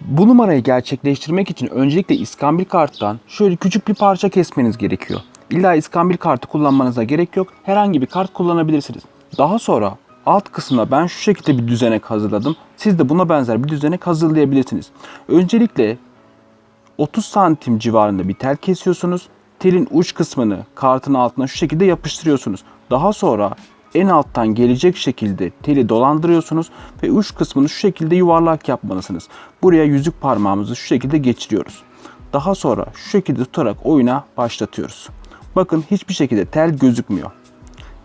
Bu numarayı gerçekleştirmek için öncelikle iskambil karttan şöyle küçük bir parça kesmeniz gerekiyor. İlla iskambil kartı kullanmanıza gerek yok. Herhangi bir kart kullanabilirsiniz. Daha sonra alt kısmına ben şu şekilde bir düzenek hazırladım. Siz de buna benzer bir düzenek hazırlayabilirsiniz. Öncelikle 30 santim civarında bir tel kesiyorsunuz. Telin uç kısmını kartın altına şu şekilde yapıştırıyorsunuz. Daha sonra en alttan gelecek şekilde teli dolandırıyorsunuz ve uç kısmını şu şekilde yuvarlak yapmalısınız. Buraya yüzük parmağımızı şu şekilde geçiriyoruz. Daha sonra şu şekilde tutarak oyuna başlatıyoruz. Bakın hiçbir şekilde tel gözükmüyor.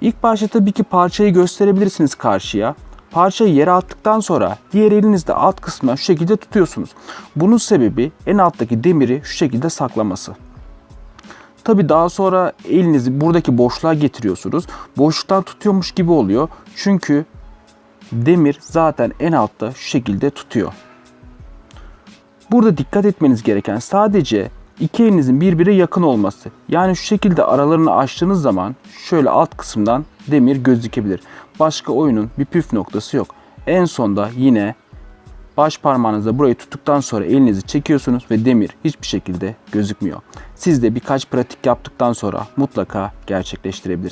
İlk başta tabii ki parçayı gösterebilirsiniz karşıya. Parçayı yere attıktan sonra diğer elinizde alt kısmına şu şekilde tutuyorsunuz. Bunun sebebi en alttaki demiri şu şekilde saklaması. Tabii daha sonra elinizi buradaki boşluğa getiriyorsunuz. Boşluktan tutuyormuş gibi oluyor. Çünkü demir zaten en altta şu şekilde tutuyor. Burada dikkat etmeniz gereken sadece iki elinizin birbirine yakın olması. Yani şu şekilde aralarını açtığınız zaman şöyle alt kısımdan demir gözükebilir. Başka oyunun bir püf noktası yok. En sonda yine baş parmağınızla burayı tuttuktan sonra elinizi çekiyorsunuz ve demir hiçbir şekilde gözükmüyor. Siz de birkaç pratik yaptıktan sonra mutlaka gerçekleştirebilirsiniz.